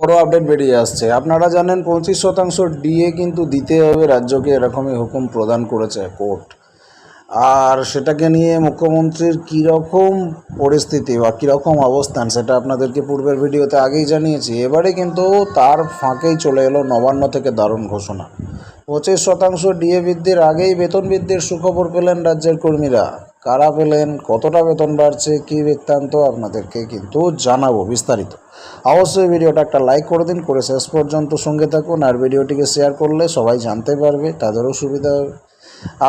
বড় আপডেট বেরিয়ে আসছে। আপনারা জানেন পঁচিশ শতাংশ ডিএ কিন্তু দিতে হবে, রাজ্যকে এরকমই হুকুম প্রদান করেছে কোর্ট। আর সেটাকে নিয়ে মুখ্যমন্ত্রীর কীরকম পরিস্থিতি বা কীরকম অবস্থান সেটা আপনাদেরকে পূর্বের ভিডিওতে আগেই জানিয়েছি। এবারে কিন্তু তার ফাঁকেই চলে এলো নবান্ন থেকে দারুণ ঘোষণা। পঁচিশ শতাংশ ডিএ বৃদ্ধির আগেই বেতন বৃদ্ধির সুখবর পেলেন রাজ্যের কর্মীরা। কারা পেলেন, কতটা বেতন বাড়ছে, কী বৃত্তান্ত আপনাদেরকে কিন্তু জানাব বিস্তারিত। অবশ্যই ভিডিওটা একটা লাইক করে দিন, করে শেষ পর্যন্ত সঙ্গে থাকুন আর ভিডিওটিকে শেয়ার করলে সবাই জানতে পারবে, তাদেরও সুবিধা হবে।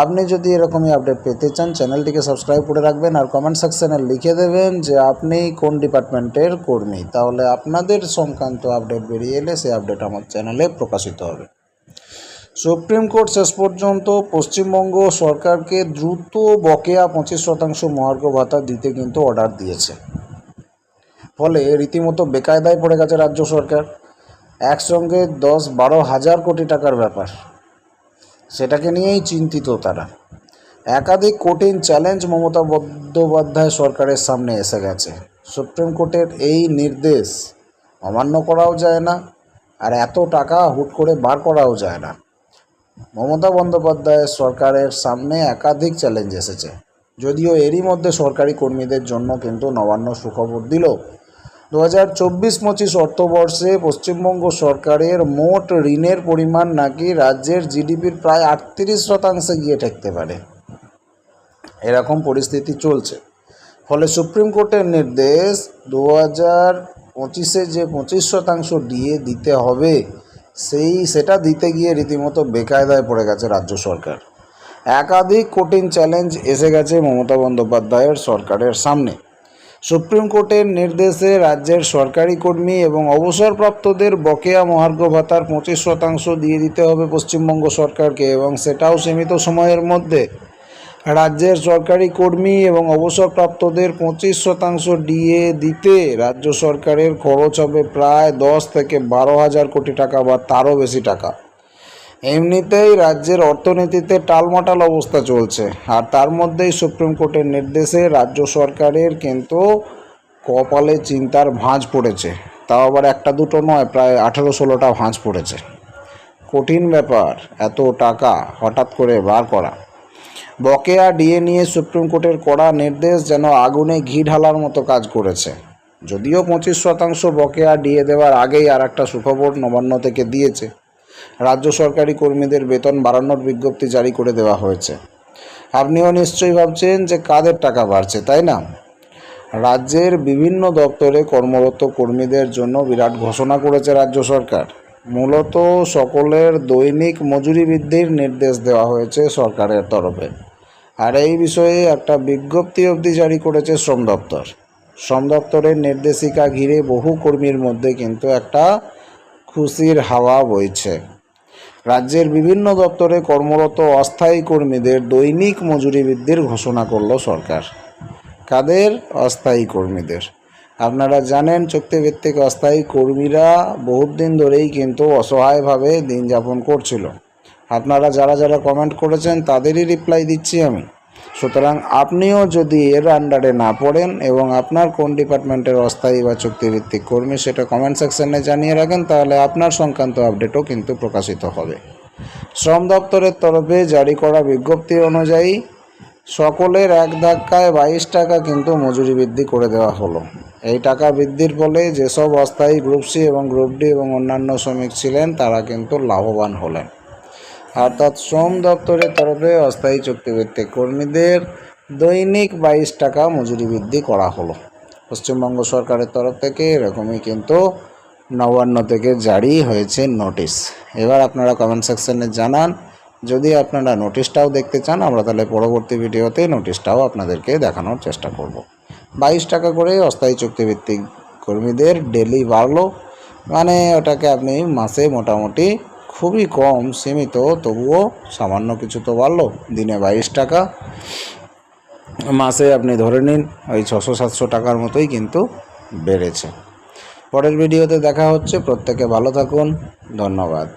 আপনি যদি এরকমই আপডেট পেতে চান, চ্যানেলটিকে সাবস্ক্রাইব করে রাখবেন আর কমেন্ট সেকশানে লিখে দেবেন যে আপনি কোন ডিপার্টমেন্টের কর্মী। তাহলে আপনাদের সংক্রান্ত আপডেট বেরিয়ে এলে সেই আপডেট আমার চ্যানেলে প্রকাশিত হবে। সুপ্রিম কোর্ট শেষ পর্যন্ত পশ্চিমবঙ্গ সরকারকে দ্রুত বকেয়া পঁচিশ শতাংশ মহার্ঘ ভাতা দিতে কিন্তু অর্ডার দিয়েছে। ফলে রীতিমতো বেকায়দায় পড়ে গেছে রাজ্য সরকার। একসঙ্গে দশ বারো হাজার কোটি টাকার ব্যাপার। সেটাকে নিয়েই চিন্তিত তারা। একাধিক কঠিন চ্যালেঞ্জ মমতা বন্দ্যোপাধ্যায় সরকারের সামনে এসে গেছে। সুপ্রিম কোর্টের এই নির্দেশ অমান্য করাও যায় না, আর এত টাকা হুট করে বার করাও যায় না। মমতা বন্দ্যোপাধ্যায়ের সরকারের সামনে একাধিক চ্যালেঞ্জ এসেছে। যদিও এরই মধ্যে সরকারি কর্মীদের জন্য কিন্তু নবান্ন সুখবর দিল। দু হাজার চব্বিশ পঁচিশ অর্থবর্ষে পশ্চিমবঙ্গ সরকারের মোট ঋণের পরিমাণ নাকি রাজ্যের জিডিপির প্রায় আটত্রিশ শতাংশে গিয়ে ঠেকতে পারে। এরকম পরিস্থিতি চলছে। ফলে সুপ্রিম কোর্টের নির্দেশ দু হাজার পঁচিশে যে পঁচিশ শতাংশ ডিএ দিতে হবে সেই সেটা দিতে গিয়ে রীতিমতো বেকায়দায় পড়ে গেছে রাজ্য সরকার। একাধিক কঠিন চ্যালেঞ্জ এসে গেছে মমতা বন্দ্যোপাধ্যায়ের সরকারের সামনে। সুপ্রিম কোর্টের নির্দেশে রাজ্যের সরকারি কর্মী এবং অবসরপ্রাপ্তদের বকেয়া মহার্ঘ ভাতার পঁচিশ শতাংশ দিয়ে দিতে হবে পশ্চিমবঙ্গ সরকারকে এবং সেটাও সীমিত সময়ের মধ্যে। রাজ্যের সরকারি কর্মী এবং অবসরপ্রাপ্তদের পঁচিশ শতাংশ ডিএ দিতে রাজ্য সরকারের খরচ হবে প্রায় দশ থেকে বারো হাজার কোটি টাকা বা তারও বেশি টাকা। এমনিতেই রাজ্যের অর্থনীতিতে টালমাটাল অবস্থা চলছে। আর তার মধ্যেই সুপ্রিম কোর্টের নির্দেশে রাজ্য সরকারের কিন্তু কপালে চিন্তার ভাঁজ পড়েছে। তাও আবার একটা দুটো নয়, প্রায় আঠেরো ষোলোটা ভাঁজ পড়েছে। কঠিন ব্যাপার, এত টাকা হঠাৎ করে বার করা। বকেয়া ডিএ নিয়ে সুপ্রিম কোর্টের কড়া নির্দেশ যেন আগুনে ঘি ঢালার মতো কাজ করেছে। যদিও পঁচিশ শতাংশ বকেয়া ডিএ দেওয়ার আগেই আর একটা সুখবর নবান্ন থেকে দিয়েছে। রাজ্য সরকারি কর্মীদের বেতন বাড়ানোর বিজ্ঞপ্তি জারি করে দেওয়া হয়েছে। আপনিও নিশ্চয়ই ভাবছেন যে কাদের টাকা বাড়ছে, তাই না? রাজ্যের বিভিন্ন দপ্তরে কর্মরত কর্মীদের জন্য বিরাট ঘোষণা করেছে রাজ্য সরকার। মূলত সকলের দৈনিক মজুরি বৃদ্ধির নির্দেশ দেওয়া হয়েছে সরকারের তরফে। আর এই বিষয়ে একটা বিজ্ঞপ্তি অবধি জারি করেছে শ্রম দপ্তর। শ্রম দপ্তরের নির্দেশিকা ঘিরে বহু কর্মীর মধ্যে কিন্তু একটা খুশির হাওয়া বইছে। রাজ্যের বিভিন্ন দপ্তরে কর্মরত অস্থায়ী কর্মীদের দৈনিক মজুরি বৃদ্ধির ঘোষণা করল সরকার। কাদের অস্থায়ী কর্মীদের? আপনারা জানেন, চুক্তিভিত্তিক অস্থায়ী কর্মীরা বহুত দিন ধরেই কিন্তু অসহায়ভাবে দিন যাপন করছিল। আপনারা যারা যারা কমেন্ট করেছেন তাদেরই রিপ্লাই দিচ্ছি আমি। সুতরাং আপনিও যদি এর আন্ডারে না পড়েন এবং আপনার কোন ডিপার্টমেন্টের অস্থায়ী বা চুক্তিভিত্তিক কর্মী সেটা কমেন্ট সেকশনে জানিয়ে রাখেন, তাহলে আপনার সংক্রান্ত আপডেটও কিন্তু প্রকাশিত হবে। শ্রম দপ্তরের তরফে জারি করা বিজ্ঞপ্তি অনুযায়ী সকলের এক ধাক্কায় বাইশ টাকা কিন্তু মজুরি বৃদ্ধি করে দেওয়া হলো। এই টাকা বৃদ্ধির ফলে যেসব অস্থায়ী গ্রুপ সি এবং গ্রুপ ডি এবং অন্যান্য শ্রমিক ছিলেন, তারা কিন্তু লাভবান হলেন। অর্থাৎ শ্রম দপ্তরের তরফে অস্থায়ী চুক্তিভিত্তিক কর্মীদের দৈনিক বাইশ টাকা মজুরি বৃদ্ধি করা হলো। পশ্চিমবঙ্গ সরকারের তরফ থেকে এরকমই কিন্তু নবান্ন থেকে জারি হয়েছে নোটিশ। এবার আপনারা কমেন্ট সেকশনে জানান। যদি আপনারা নোটিশটাও দেখতে চান, আমরা তাহলে পরবর্তী ভিডিওতে নোটিশটাও আপনাদেরকে দেখানোর চেষ্টা করব। বাইশ টাকা করে অস্থায়ী চুক্তিভিত্তিক কর্মীদের ডেলি বাড়লো। মানে ওটাকে আপনি মাসে মোটামুটি খুবই কম সীমিত, তবুও সামান্য কিছু তো বাড়লো। দিনে বাইশ টাকা, মাসে আপনি ধরে নিন ওই ছশো সাতশো টাকার মতোই কিন্তু বেড়েছে। পরের ভিডিওতে দেখা হচ্ছে, প্রত্যেকে ভালো থাকুন, ধন্যবাদ।